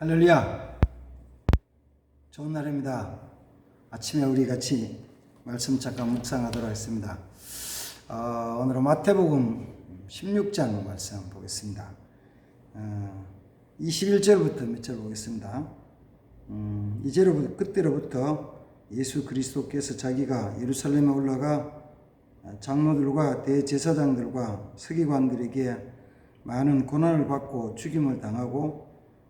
할렐루야. 좋은 날입니다. 아침에 우리 같이 말씀 잠깐 묵상하도록 하겠습니다. 어, 오늘은 마태복음 16장 말씀 보겠습니다. 어, 21절부터 몇 절 보겠습니다. 음, 이제로부터 그때로부터 예수 그리스도께서 자기가 예루살렘에 올라가 장로들과 대제사장들과 서기관들에게 많은 고난을 받고 죽임을 당하고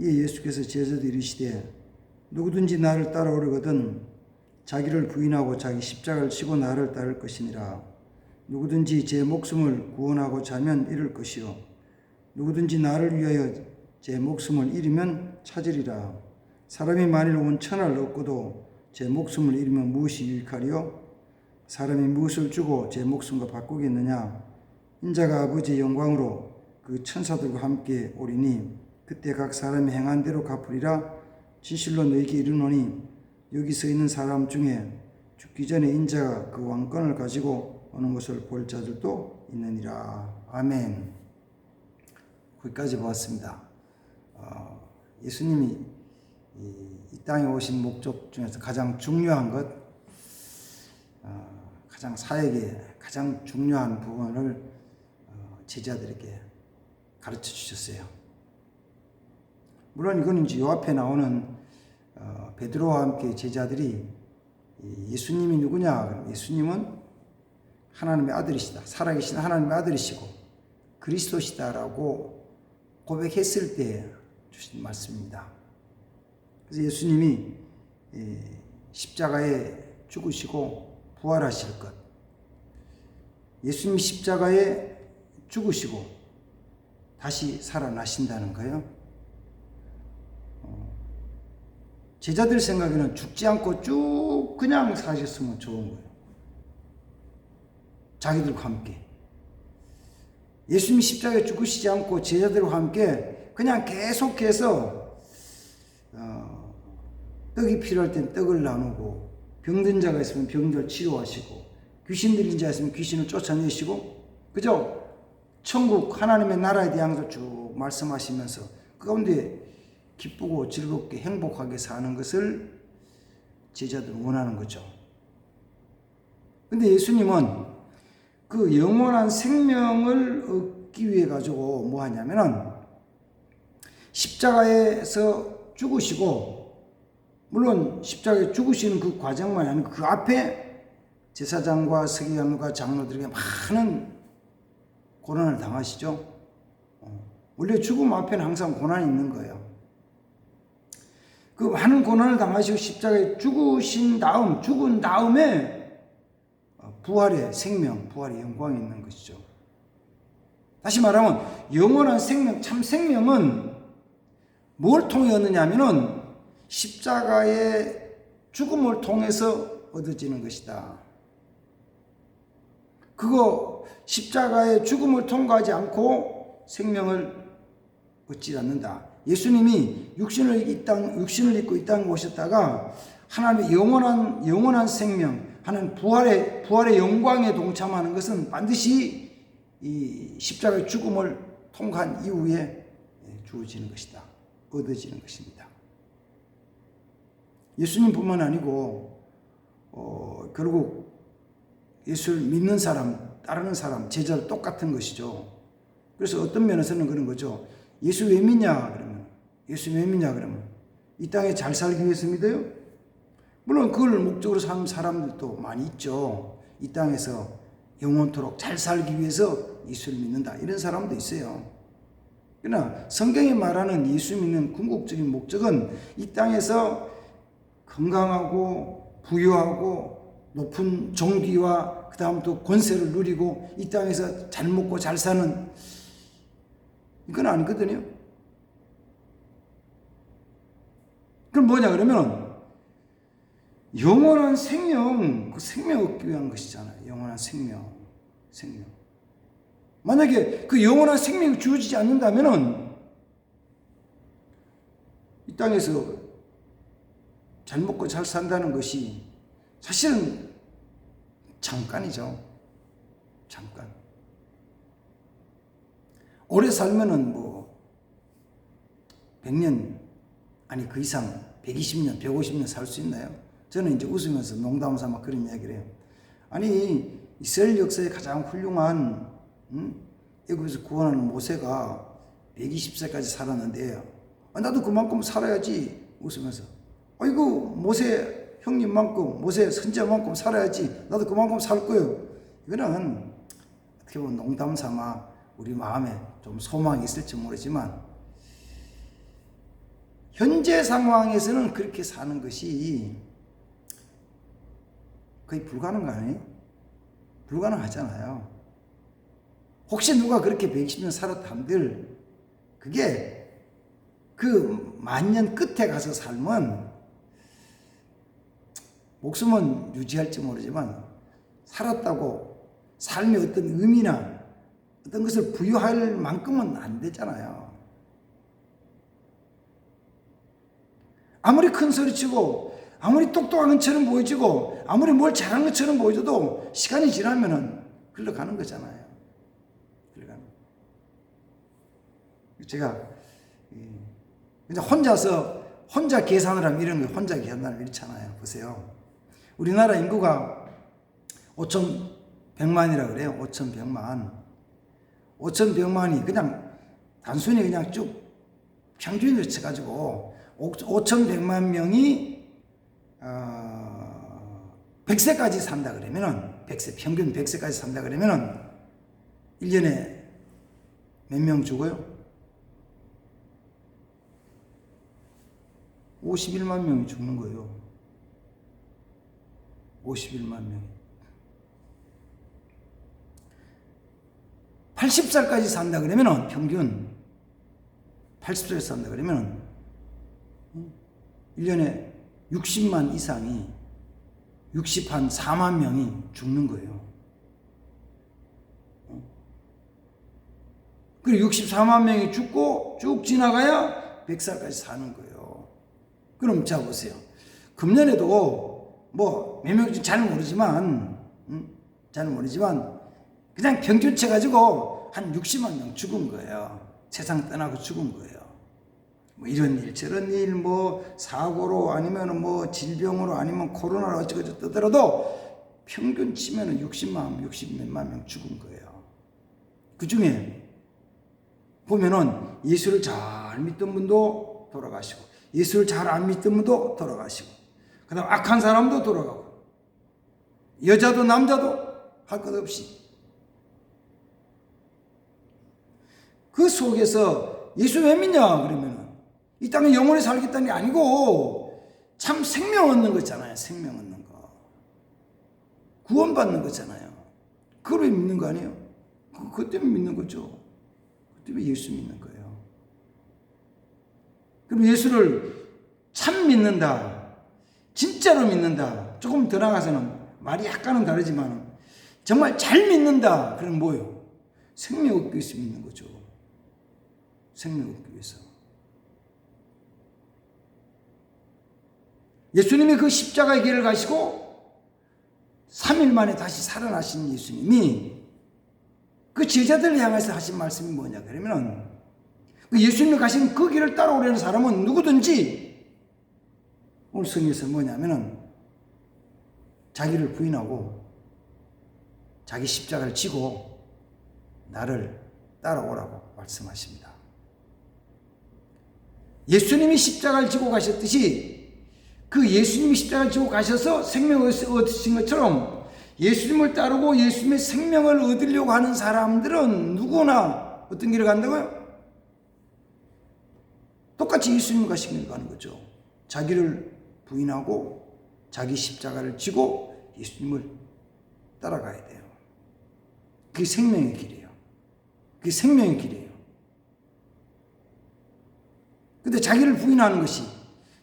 이에 예수께서 제자들 이르시되 누구든지 나를 따라오려거든 자기를 부인하고 자기 십자가를 치고 나를 따를 것이니라. 누구든지 제 목숨을 구원하고자 하면 잃을 것이요. 누구든지 나를 위하여 제 목숨을 잃으면 찾으리라. 사람이 만일 온 천하를 얻고도 제 목숨을 잃으면 무엇이 유익하리요? 사람이 무엇을 주고 제 목숨과 바꾸겠느냐? 인자가 아버지의 영광으로 그 천사들과 함께 오리니 그때 각 사람이 행한 대로 갚으리라 진실로 너에게 이르노니 여기 서 있는 사람 중에 죽기 전에 인자가 그 왕권을 가지고 오는 것을 볼 자들도 있느니라. 아멘. 거기까지 보았습니다. 어, 예수님이 이, 이 땅에 오신 목적 중에서 가장 중요한 것 어, 가장 사역의 가장 중요한 부분을 어, 제자들에게 가르쳐 주셨어요. 물론 이거는 이제 요 앞에 나오는 어, 베드로와 함께 제자들이 예수님이 누구냐? 예수님은 하나님의 아들이시다. 살아계신 하나님의 아들이시고 그리스도시다라고 고백했을 때 주신 말씀입니다. 그래서 예수님이 십자가에 죽으시고 부활하실 것. 예수님 십자가에 죽으시고 다시 살아나신다는 거예요. 어, 제자들 생각에는 죽지 않고 쭉 그냥 사셨으면 좋은 거예요. 자기들과 함께. 예수님 십자가에 죽으시지 않고 제자들과 함께 그냥 계속해서 어, 떡이 필요할 땐 떡을 나누고 병든 자가 있으면 병들 치료하시고 귀신 들린 자 있으면 귀신을 쫓아내시고 그죠? 천국 하나님의 나라에 대해서 쭉 말씀하시면서 그 가운데 기쁘고 즐겁게 행복하게 사는 것을 제자들은 원하는 거죠. 근데 예수님은 그 영원한 생명을 얻기 위해 가지고 뭐 하냐면은 십자가에서 죽으시고 물론 십자가에 죽으시는 그 과정만이 아니고 그 앞에 제사장과 서기관과 장로들에게 많은 고난을 당하시죠. 어, 원래 죽음 앞에는 항상 고난이 있는 거예요. 그 많은 고난을 당하시고 십자가에 죽으신 다음, 죽은 다음에 어, 부활의 생명, 부활의 영광이 있는 것이죠. 다시 말하면 영원한 생명, 참 생명은 뭘 통해 얻느냐 하면은 십자가의 죽음을 통해서 얻어지는 것이다. 그거 십자가의 죽음을 통과하지 않고 생명을 얻지 않는다. 예수님이 육신을 이 땅, 육신을 입고 이 땅에 오셨다가 하나님의 영원한, 영원한 생명, 하나님 부활의, 부활의 영광에 동참하는 것은 반드시 이 십자가의 죽음을 통과한 이후에 주어지는 것이다. 얻어지는 것입니다. 예수님뿐만 아니고 어, 결국 예수를 믿는 사람, 따르는 사람, 제자도 똑같은 것이죠. 그래서 어떤 면에서는 그런 거죠. 예수 왜 믿냐? 예수 왜 믿냐? 그러면 이 땅에 잘 살기 위해서 믿어요? 물론 그걸 목적으로 사는 사람들도 많이 있죠. 이 땅에서 영원토록 잘 살기 위해서 예수를 믿는다. 이런 사람도 있어요. 그러나 성경이 말하는 예수 믿는 궁극적인 목적은 이 땅에서 건강하고 부유하고 높은 종기와 그 다음 또 권세를 누리고 이 땅에서 잘 먹고 잘 사는 이건 아니거든요. 그럼 뭐냐 그러면 영원한 생명, 그 생명 얻기 위한 것이잖아요. 영원한 생명, 생명. 만약에 그 영원한 생명이 주어지지 않는다면은 이 땅에서 잘 먹고 잘 산다는 것이 사실은 잠깐이죠. 잠깐. 오래 살면은 뭐 100년 아니 그 이상 120년, 150년 살 수 있나요? 저는 이제 웃으면서 농담 삼아 그런 이야기를 해요. 아니 이스라엘 역사의 가장 훌륭한 음? 애굽에서 구원하는 모세가 120세까지 살았는데 아, 나도 그만큼 살아야지 웃으면서 아이고 모세 형님만큼 모세 선자만큼 살아야지 나도 그만큼 살 거예요. 이거는 어떻게 보면 농담 삼아 우리 마음에 좀 소망이 있을지 모르지만 현재 상황에서는 그렇게 사는 것이 거의 아니에요? 불가능하잖아요. 혹시 누가 그렇게 120년 살았다 한들 그게 그 만년 끝에 가서 살면 목숨은 유지할지 모르지만 살았다고 삶의 어떤 의미나 어떤 것을 부여할 만큼은 안 되잖아요. 아무리 큰 소리 치고 아무리 똑똑한 것처럼 보여지고 아무리 뭘 잘한 것처럼 보여줘도 시간이 지나면은 흘러가는 거잖아요. 흘러가는. 제가 이제 혼자서 혼자 계산을 하면 이런 거 혼자 계산하면 이렇잖아요. 보세요. 우리나라 인구가 5,100만이라 그래요. 5,100만. 5,100만이 그냥 단순히 그냥 쭉 평균으로 쳐가지고 5,100만 명이 어, 100세까지 산다 그러면은 100세 평균 100세까지 산다 그러면은 1년에 몇 명 죽어요? 51만 명이 죽는 거예요. 51만 명이. 80살까지 산다 그러면은 평균 80살 산다 그러면은 1년에 60만 이상이 60한 4만 명이 죽는 거예요. 그리고 64만 명이 죽고 쭉 지나가야 100살까지 사는 거예요. 그럼 자 보세요. 금년에도 뭐 몇 명인지 잘 모르지만 음? 잘 모르지만 그냥 평균 쳐 가지고 한 60만 명 죽은 거예요. 세상 떠나고 죽은 거예요. 뭐 이런 일 저런 일 뭐 사고로 아니면 뭐 질병으로 아니면 코로나로 어쩌고 떠들어도 평균 치면은 60만 60 몇만 명 죽은 거예요. 그 중에 보면은 예수를 잘 믿던 분도 돌아가시고 예수를 잘 안 믿던 분도 돌아가시고 그 다음 악한 사람도 돌아가고 여자도 남자도 할 것 없이 그 속에서 예수 왜 믿냐 그러면은 이 땅에 영원히 살겠다는 게 아니고 참 생명 얻는 거잖아요 생명 얻는 거. 구원받는 거잖아요. 그걸 왜 믿는 거 아니에요? 그, 그 때문에 믿는 거죠. 그 때문에 예수 믿는 거예요. 그럼 예수를 참 믿는다 진짜로 믿는다 조금 더 나가서는 말이 약간은 다르지만 정말 잘 믿는다 그럼 뭐예요? 생명 얻기 위해서 믿는 거죠. 생명 얻기 위해서. 예수님이 그 십자가의 길을 가시고 3일 만에 다시 살아나신 예수님이 그 제자들을 향해서 하신 말씀이 뭐냐 그러면은 그 예수님이 가신 그 길을 따라오려는 사람은 누구든지 오늘 성경에서 뭐냐면은 자기를 부인하고 자기 십자가를 지고 나를 따라오라고 말씀하십니다. 예수님이 십자가를 지고 가셨듯이 그 예수님이 십자가를 지고 가셔서 생명을 얻으신 것처럼 예수님을 따르고 예수님의 생명을 얻으려고 하는 사람들은 누구나 어떤 길을 간다고요? 똑같이 예수님 가신 길을 가는 거죠. 자기를 부인하고 자기 십자가를 지고 예수님을 따라가야 돼요. 그게 생명의 길이에요. 그게 생명의 길이에요. 근데 자기를 부인하는 것이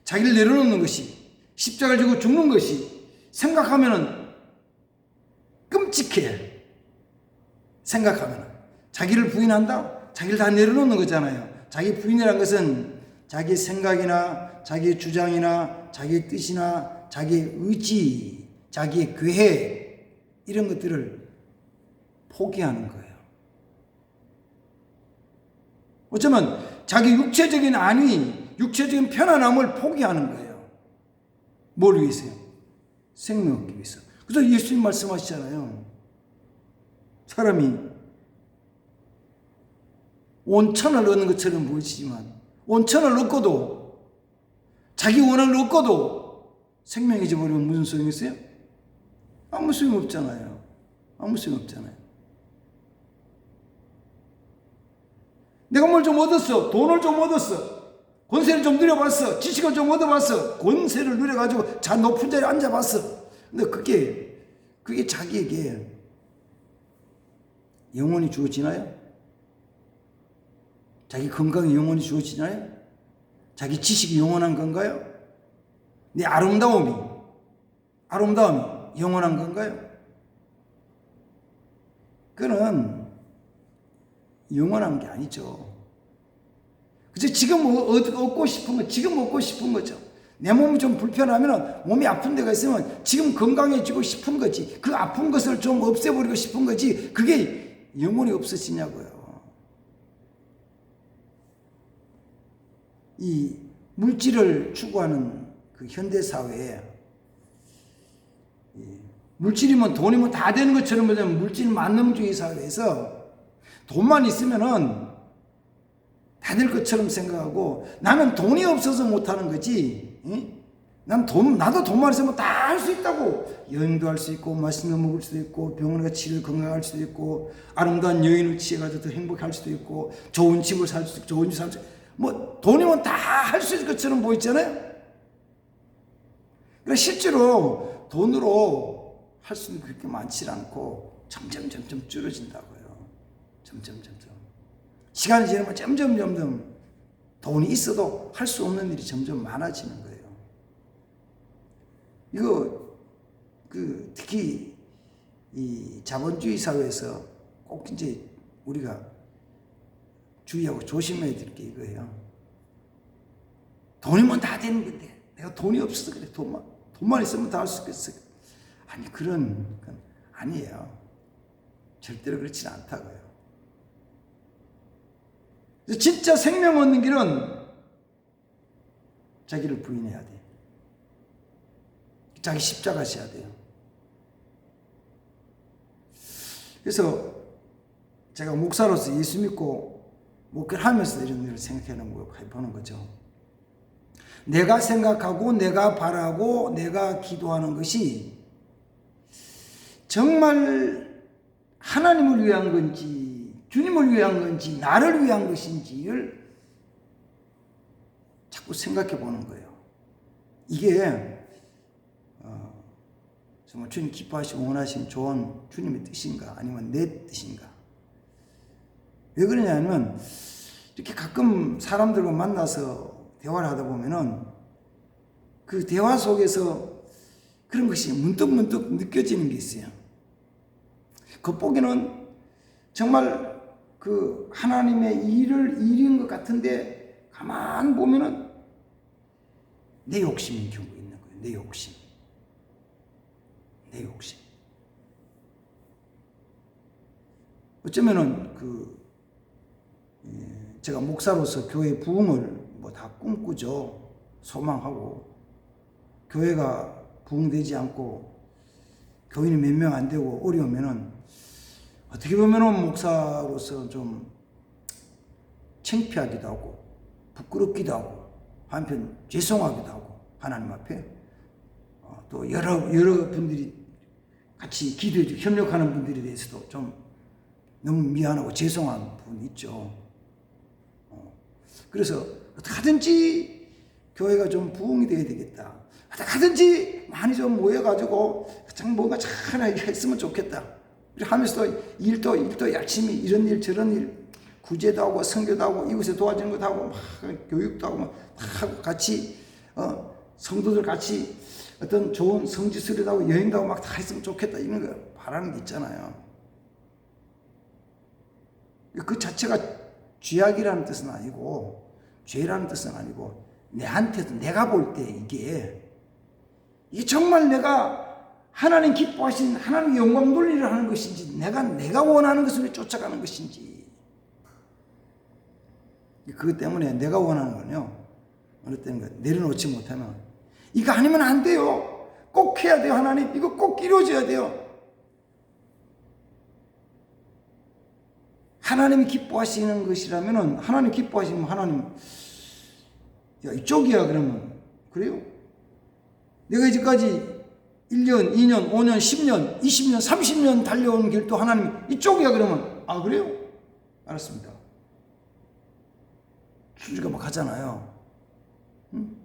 자기를 내려놓는 것이 십자가를 지고 죽는 것이 생각하면은 끔찍해. 생각하면 자기를 부인한다. 자기를 다 내려놓는 거잖아요. 자기 부인이란 것은 자기 생각이나 자기 주장이나 자기 뜻이나 자기 의지, 자기의 계획 이런 것들을 포기하는 거예요. 어쩌면 자기 육체적인 안위, 육체적인 편안함을 포기하는 거예요. 뭘 위해서요? 생명 얻기 위해서. 그래서 예수님 말씀하시잖아요. 사람이 온천을 얻는 것처럼 보이지만 온천을 얻고도 자기 원한을 얻고도 생명이 잊어버리면 무슨 소용이 있어요? 아무 소용 없잖아요. 아무 소용 없잖아요. 내가 뭘 좀 얻었어. 돈을 좀 얻었어. 권세를 좀 누려봤어. 지식을 좀 얻어봤어. 권세를 누려가지고 자 높은 자리에 앉아봤어. 근데 그게, 그게 자기에게 영원히 주어지나요? 자기 건강이 영원히 주어지나요? 자기 지식이 영원한 건가요? 내 아름다움이, 아름다움이 영원한 건가요? 그는 영원한 게 아니죠. 그저 지금 뭐 얻- 얻고 싶은 거, 지금 얻고 싶은 거죠. 내 몸이 좀 불편하면 몸이 아픈 데가 있으면 지금 건강해지고 싶은 거지. 그 아픈 것을 좀 없애버리고 싶은 거지. 그게 영원히 없어지냐고요. 이 물질을 추구하는 그 현대 사회에 이 물질이면 돈이면 다 되는 것처럼 물질 만능주의 사회에서 돈만 있으면은 다될 것처럼 생각하고 나는 돈이 없어서 못하는 거지. 응? 난 돈, 나도 돈만 있으면 다 할 수 있다고. 여행도 할 수 있고, 맛있는 거 먹을 수도 있고, 병원에 가서 치료 건강할 수도 있고, 아름다운 여인을 취해가지고 더 행복할 수도 있고, 좋은 집을 살 수도 있고, 좋은 집 살 수 있고, 뭐, 돈이면 다 할 수 있을 것처럼 보이잖아요? 그러니까 실제로 돈으로 할 수 있는 게 그렇게 많지 않고, 점점, 점점 줄어진다고요. 점점, 점점. 시간이 지나면 점점, 점점 돈이 있어도 할 수 없는 일이 점점 많아지는 거예요. 이거 그 특히 이 자본주의 사회에서 꼭 이제 우리가 주의하고 조심해야 될 게 이거예요. 돈이면 다 되는 건데 내가 돈이 없어서 그래 돈만 돈만 있으면 다 할 수 있겠어. 아니 그런 건 아니에요. 절대로 그렇지는 않다고요. 진짜 생명 얻는 길은 자기를 부인해야 돼. 자기 십자가 져야 돼요. 그래서 제가 목사로서 예수 믿고 목회를 하면서 이런 일을 생각하는 거, 보는 거죠. 내가 생각하고, 내가 바라고, 내가 기도하는 것이 정말 하나님을 위한 건지, 주님을 위한 건지, 나를 위한 것인지를 자꾸 생각해 보는 거예요. 이게 어, 정말 주님 기뻐하시고 원하시는 좋은 주님의 뜻인가 아니면 내 뜻인가 왜 그러냐면 이렇게 가끔 사람들과 만나서 대화를 하다 보면은 그 대화 속에서 그런 것이 문득문득 느껴지는 게 있어요. 겉보기는 정말 그 하나님의 일을 일인 것 같은데 가만 보면은 내 욕심인 경우 있는 거예요. 내 욕심. 내 욕심. 어쩌면은 그 예, 제가 목사로서 교회 부흥을 뭐 다 꿈꾸죠. 소망하고 교회가 부흥되지 않고 교인이 몇 명 안 되고 어려우면은 어떻게 보면은 목사로서 좀 창피하기도 하고 부끄럽기도 하고 한편 죄송하기도 하고 하나님 앞에 어, 또 여러 여러 분들이 같이 기도해 주 협력하는 분들에 대해서도 좀 너무 미안하고 죄송한 부분이 있죠. 어, 그래서 어떻게 하든지 교회가 좀 부흥이 돼야 되겠다. 하든지 많이 좀 모여가지고 참 뭔가 잘 했으면 좋겠다. 하면서 일도 일도 열심히 이런 일 저런 일 구제도 하고 선교도 하고 이웃에 도와주는 것도 하고 막 교육도 하고 막 하고 같이 어, 성도들 같이 어떤 좋은 성지순례도 하고 여행도 하고 막 다 했으면 좋겠다 이런 거 바라는 게 있잖아요. 그 자체가 죄악이라는 뜻은 아니고 죄라는 뜻은 아니고 내한테도 내가 볼 때 이게 이게 정말 내가 하나님 기뻐하신 하나님 영광 돌리려 하는 것인지 내가 내가 원하는 것을 쫓아가는 것인지. 그것 때문에 내가 원하는 건요. 어느 때는 내려놓지 못하면 이거 아니면 안 돼요. 꼭 해야 돼요 하나님. 이거 꼭 이루어져야 돼요. 하나님이 기뻐하시는 것이라면은 하나님 기뻐하시면 하나님 야 이쪽이야 그러면. 그래요? 내가 이제까지 1년, 2년, 5년, 10년, 20년, 30년 달려온 길도 하나님 이쪽이야 그러면 아 그래요? 알았습니다. 수지가 막 가잖아요. 응?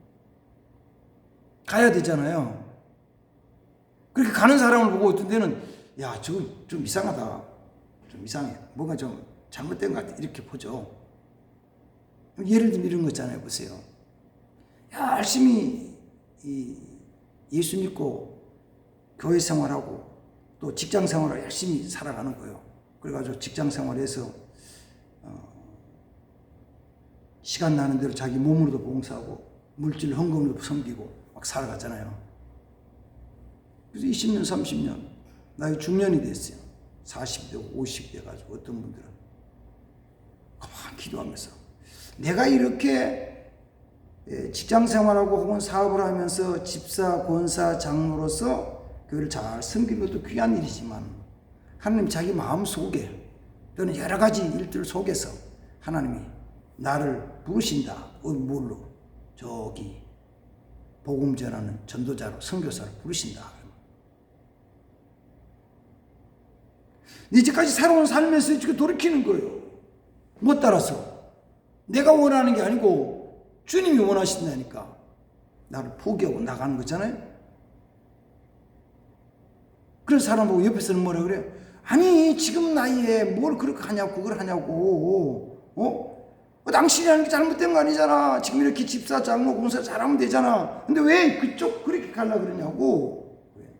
가야 되잖아요. 그렇게 가는 사람을 보고 어떤 데는 야 저거 좀 이상하다. 좀 이상해. 뭔가 좀 잘못된 것 같아. 이렇게 보죠. 예를 들면 이런 거 있잖아요. 보세요. 열심히 이 예수 믿고 교회 생활하고 또 직장 생활을 열심히 살아가는 거예요. 그래가지고 직장 생활에서 어 시간 나는 대로 자기 몸으로도 봉사하고 물질 헌금으로도 섬기고 막 살아가잖아요. 그래서 20년, 30년 나이 중년이 됐어요. 40대, 50대 가지고 어떤 분들은 가만 기도하면서 내가 이렇게 예, 직장 생활하고 혹은 사업을 하면서 집사, 권사, 장로로서 교회를 잘 섬기는 것도 귀한 일이지만 하나님 자기 마음 속에 또는 여러 가지 일들 속에서 하나님이 나를 부르신다. 어, 뭘로? 저기 복음 전하는 전도자로 선교사로 부르신다. 이제까지 살아온 삶에서 이렇게 돌이키는 거예요. 못 따라서 내가 원하는 게 아니고 주님이 원하신다니까 나를 포기하고 나가는 거잖아요. 그런 사람 보고 옆에서는 뭐라 그래요? 아니 지금 나이에 뭘 그렇게 하냐고 그걸 하냐고 어? 어, 당신이 하는 게 잘못된 거 아니잖아. 지금 이렇게 집사, 장로, 공사 잘하면 되잖아. 근데 왜 그쪽 그렇게 가려 그러냐고. 왜?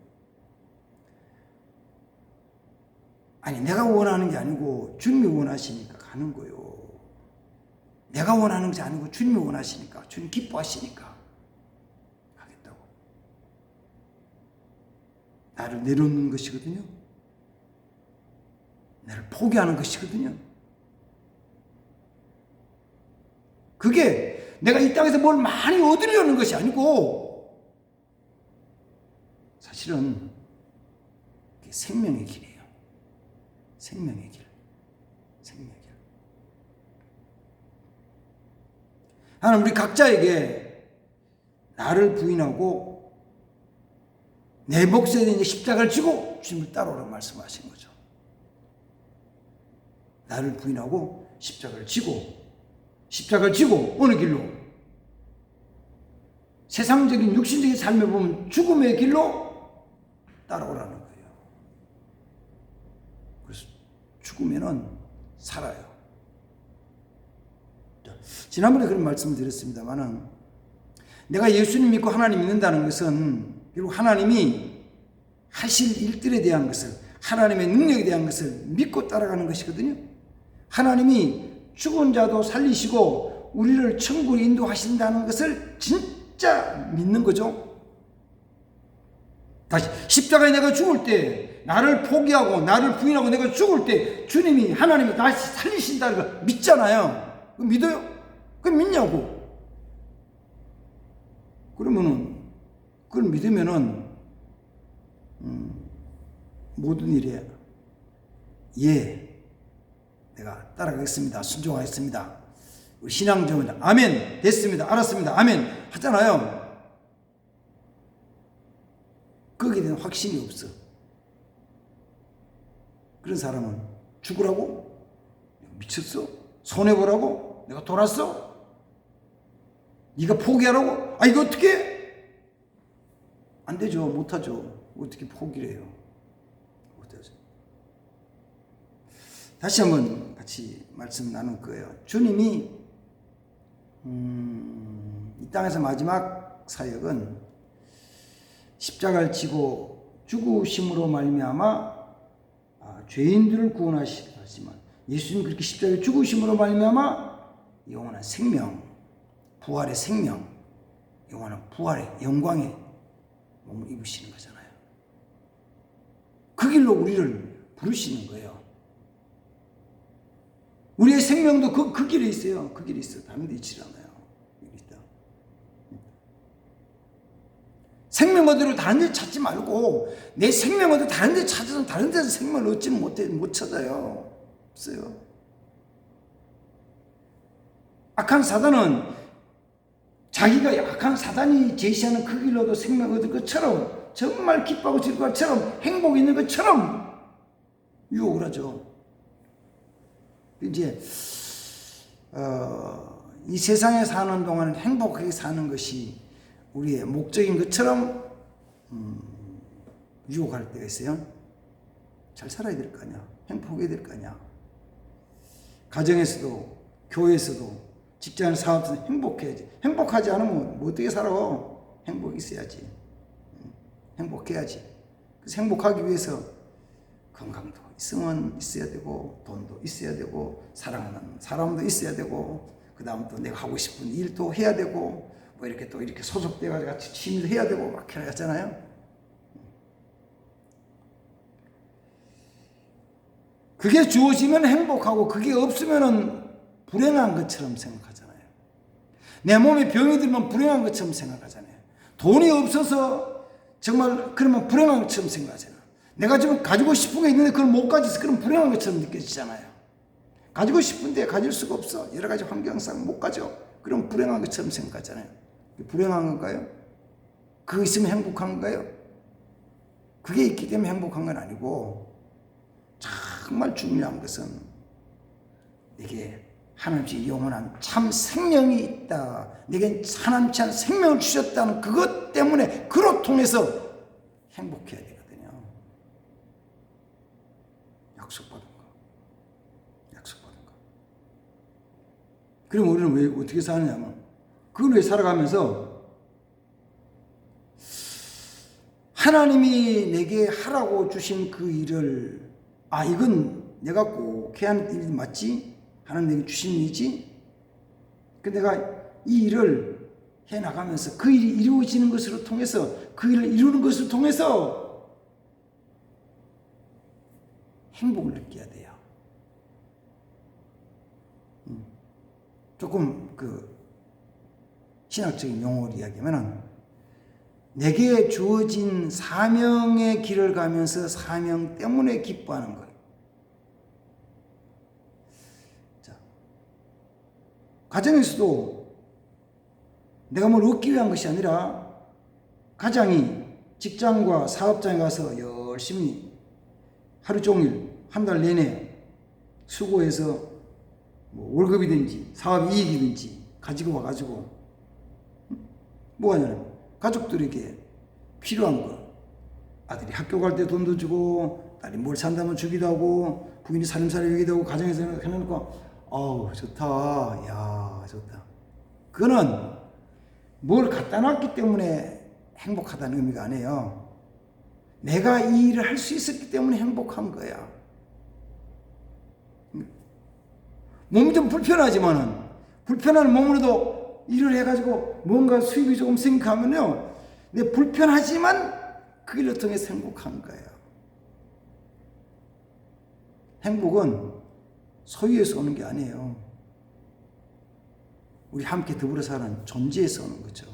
아니 내가 원하는 게 아니고 주님이 원하시니까 가는 거요. 내가 원하는 게 아니고 주님이 원하시니까 주님 기뻐하시니까 하겠다고. 나를 내려놓는 것이거든요. 나를 포기하는 것이거든요. 그게 내가 이 땅에서 뭘 많이 얻으려는 것이 아니고 사실은 생명의 길이에요. 생명의 길. 생명의 길. 하나님 우리 각자에게 나를 부인하고 내 몫에 대한 십자가를 지고 주님을 따라오라고 말씀하신 거죠. 나를 부인하고 십자가를 지고 십자가를 지고 어느 길로? 세상적인 육신적인 삶에 보면 죽음의 길로 따라오라는 거예요. 그래서 죽으면은 살아요. 지난번에 그런 말씀을 드렸습니다만은 내가 예수님 믿고 하나님 믿는다는 것은 결국 하나님이 하실 일들에 대한 것을 하나님의 능력에 대한 것을 믿고 따라가는 것이거든요. 하나님이 죽은 자도 살리시고 우리를 천국에 인도하신다는 것을 진짜 믿는 거죠. 다시 십자가에 내가 죽을 때 나를 포기하고 나를 부인하고 내가 죽을 때 주님이 하나님이 다시 살리신다는 걸 믿잖아요. 믿어요? 그 믿냐고? 그러면은 그걸 믿으면은 음, 모든 일에 예 내가 따라가겠습니다. 순종하겠습니다. 우리 신앙적으로 아멘 됐습니다. 알았습니다. 아멘 하잖아요. 거기에 대한 확신이 없어. 그런 사람은 죽으라고? 미쳤어? 손해보라고? 내가 돌았어? 네가 포기하라고? 아 이거 어떻게? 안 되죠. 못하죠. 어떻게 포기를 해요? 못하죠. 다시 한번 같이 말씀 나눌 거예요. 주님이 음, 이 땅에서 마지막 사역은 십자가를 지고 죽으심으로 말미암아 아, 죄인들을 구원하시지만 예수님 그렇게 십자가에 죽으심으로 말미암아 영원한 생명, 부활의 생명, 영원한 부활의 영광의 몸을 입으시는 거잖아요. 그 길로 우리를 부르시는 거예요. 우리의 생명도 그, 그 길에 있어요. 그 길에 있어. 다른 데 있지 않아요. 여기 있다. 생명 어디로 다른 데 찾지 말고 내 생명 어디 다른 데 찾아서 다른 데서 생명을 얻지는 못해, 못 찾아요. 없어요. 악한 사단은 자기가 악한 사단이 제시하는 그 길로도 생명 얻을 것처럼 정말 기뻐하고 즐거울 것처럼 행복 있는 것처럼 유혹을 하죠. 이제 어, 이 세상에 사는 동안 행복하게 사는 것이 우리의 목적인 것처럼 음, 유혹할 때가 있어요. 잘 살아야 될 거 아니야. 행복해야 될 거 아니야. 가정에서도 교회에서도 직장 사업에서 행복해야지. 행복하지 않으면 뭐 어떻게 살아? 행복 있어야지. 음, 행복해야지. 그래서 행복하기 위해서 건강도 있으면 있어야 되고 돈도 있어야 되고 사랑하는 사람도 있어야 되고 그 다음 또 내가 하고 싶은 일도 해야 되고 뭐 이렇게 또 이렇게 소속돼 가지고 같이 취미도 해야 되고 막 그래 하잖아요. 그게 주어지면 행복하고 그게 없으면은 불행한 것처럼 생각하잖아요. 내 몸에 병이 들면 불행한 것처럼 생각하잖아요. 돈이 없어서 정말 그러면 불행한 것처럼 생각하잖아요. 내가 지금 가지고 싶은 게 있는데 그걸 못 가져서 그럼 불행한 것처럼 느껴지잖아요. 가지고 싶은데 가질 수가 없어. 여러 가지 환경상 못 가져. 그럼 불행한 것처럼 생각하잖아요. 불행한 건가요? 그거 있으면 행복한 건가요? 그게 있기 때문에 행복한 건 아니고 정말 중요한 것은 이게 하나님의 영원한 참 생명이 있다. 내게 하나님의 생명을 주셨다는 그것 때문에 그로 통해서 행복해야 되거든요. 약속받은 거. 약속받은 거. 그럼 우리는 왜 어떻게 사느냐면 그걸 왜 살아가면서 하나님이 내게 하라고 주신 그 일을 아 이건 내가 꼭 해야 하는 일이 맞지? 하나님 내게 주신 일이지? 그 내가 이 일을 해 나가면서 그 일이 이루어지는 것으로 통해서 그 일을 이루는 것을 통해서 행복을 느껴야 돼요. 음. 조금 그 신학적인 용어로 이야기하면은 내게 주어진 사명의 길을 가면서 사명 때문에 기뻐하는 것. 자, 가정에서도 내가 뭘 얻기 위한 것이 아니라 가장이 직장과 사업장에 가서 열심히 하루 종일 한 달 내내 수고해서 뭐 월급이든지 사업 이익이든지 가지고 와가지고 뭐 하냐면 가족들에게 필요한 거. 아들이 학교 갈 때 돈도 주고 딸이 뭘 산다면 주기도 하고 부인이 살림살이 여기도 하고 가정에서 해놓고 어우 좋다. 야 좋다 그거는 뭘 갖다 놨기 때문에 행복하다는 의미가 아니에요 내가 이 일을 할 수 있었기 때문에 행복한 거야 몸이 좀 불편하지만은 불편한 몸으로도 일을 해가지고 뭔가 수입이 조금 생기면요 내 불편하지만 그 일을 통해서 행복한 거예요. 행복은 소유에서 오는 게 아니에요. 우리 함께 더불어 사는 존재에서 오는 거죠.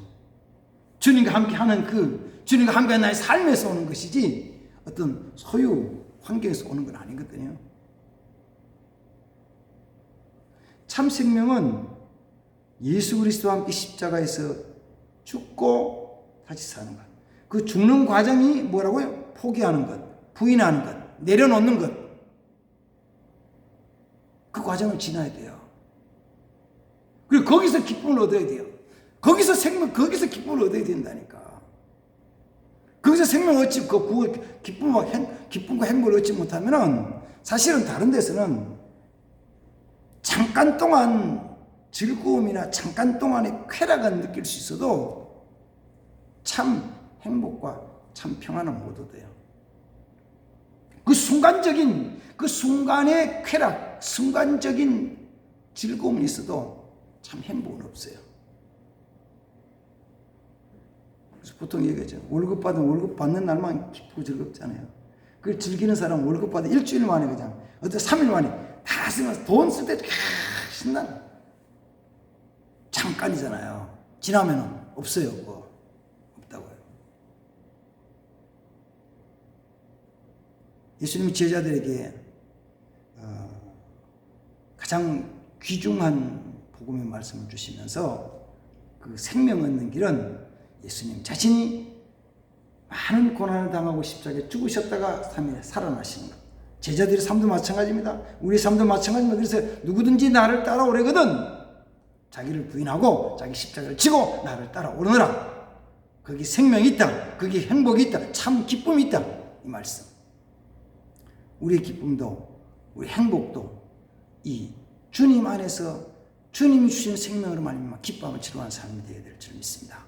주님과 함께 하는 그, 주님과 함께 나의 삶에서 오는 것이지 어떤 소유 환경에서 오는 건 아니거든요. 참 생명은 예수 그리스도와 함께 십자가에서 죽고 다시 사는 것. 그 죽는 과정이 뭐라고요? 포기하는 것, 부인하는 것, 내려놓는 것. 그 과정을 지나야 돼요. 그리고 거기서 기쁨을 얻어야 돼요. 거기서 생명, 거기서 기쁨을 얻어야 된다니까. 거기서 생명 얻지, 그 구, 기쁨과, 행, 기쁨과 행복을 얻지 못하면은 사실은 다른 데서는 잠깐 동안 즐거움이나 잠깐 동안의 쾌락은 느낄 수 있어도 참 행복과 참 평안은 못 얻어요. 그 순간적인 그 순간의 쾌락, 순간적인 즐거움이 있어도 참 행복은 없어요. 그래서 보통 얘기하죠. 월급 받은 월급 받는 날만 기쁘고 즐겁잖아요. 그걸 즐기는 사람은 월급 받은 일주일 만에 그냥 어떤 3일 만에 다 쓰면서 돈 쓸 때 신나. 잠깐이잖아요. 지나면은 없어요. 그거. 없다고요. 예수님이 제자들에게 어, 가장 귀중한 복음의 말씀을 주시면서 그 생명 얻는 길은 예수님 자신이 많은 고난을 당하고 십자가에 죽으셨다가 3일에 살아나시는 것. 제자들의 삶도 마찬가지입니다. 우리 삶도 마찬가지입니다. 그래서 누구든지 나를 따라오려거든 자기를 부인하고 자기 십자가를 지고 나를 따라오느라 거기 생명이 있다. 거기 행복이 있다. 참 기쁨이 있다. 이 말씀. 우리의 기쁨도 우리 행복도 이 주님 안에서 주님이 주신 생명으로 말미암아 기뻐하며 치료하는 삶이 되어야 될 줄 믿습니다.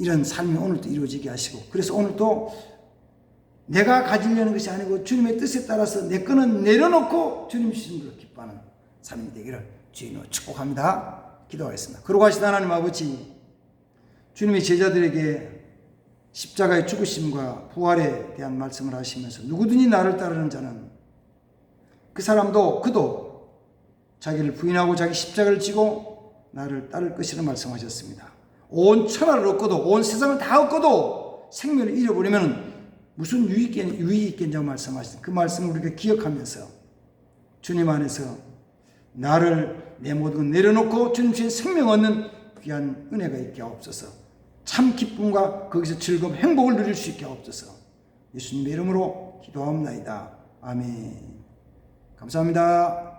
이런 삶이 오늘도 이루어지게 하시고 그래서 오늘도 내가 가지려는 것이 아니고 주님의 뜻에 따라서 내 거는 내려놓고 주님 주신 걸 기뻐하는 삶이 되기를 주인으로 축복합니다. 기도하겠습니다. 그러고 하시다 하나님 아버지 주님의 제자들에게 십자가의 죽으심과 부활에 대한 말씀을 하시면서 누구든지 나를 따르는 자는 그 사람도 그도 자기를 부인하고 자기 십자가를 지고 나를 따를 것이라 말씀하셨습니다. 온 천하를 얻고도 온 세상을 다 얻고도 생명을 잃어버리면 무슨 유익이, 유익이 있겠냐고 말씀하신 그 말씀을 우리가 기억하면서 주님 안에서 나를 내 모든 걸 내려놓고 주님 주신 생명 얻는 귀한 은혜가 있게 하옵소서. 참 기쁨과 거기서 즐거움, 행복을 누릴 수 있게 하옵소서. 예수님의 이름으로 기도하옵나이다. 아멘. 감사합니다.